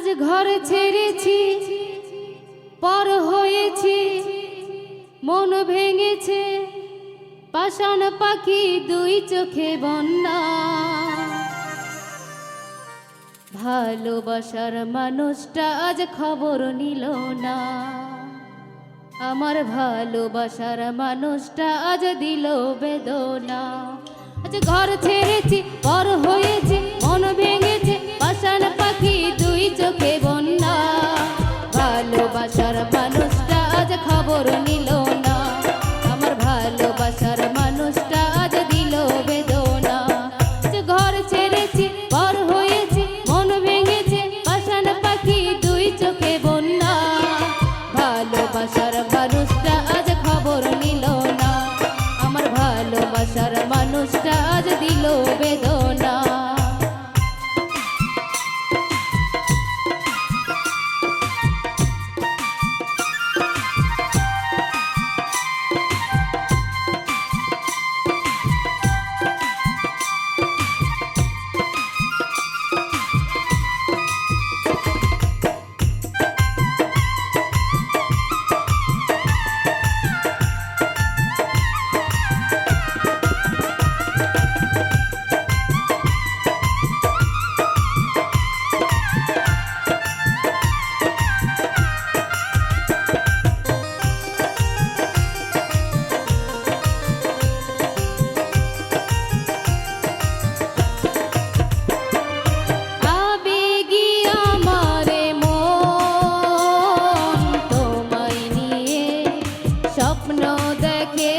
আজ ঘর ছেড়েছি, পর হয়েছি, মন ভেঙেছে। পাষাণ পাখি দুই চোখে বন্যা। ভালোবাসার মানুষটা আজ খবর নিল না। আমার ভালোবাসার মানুষটা আজ দিল বেদনা। আজ ঘর ছেড়েছি, পর হয়েছি করে নিল স্বপ্ন দেখে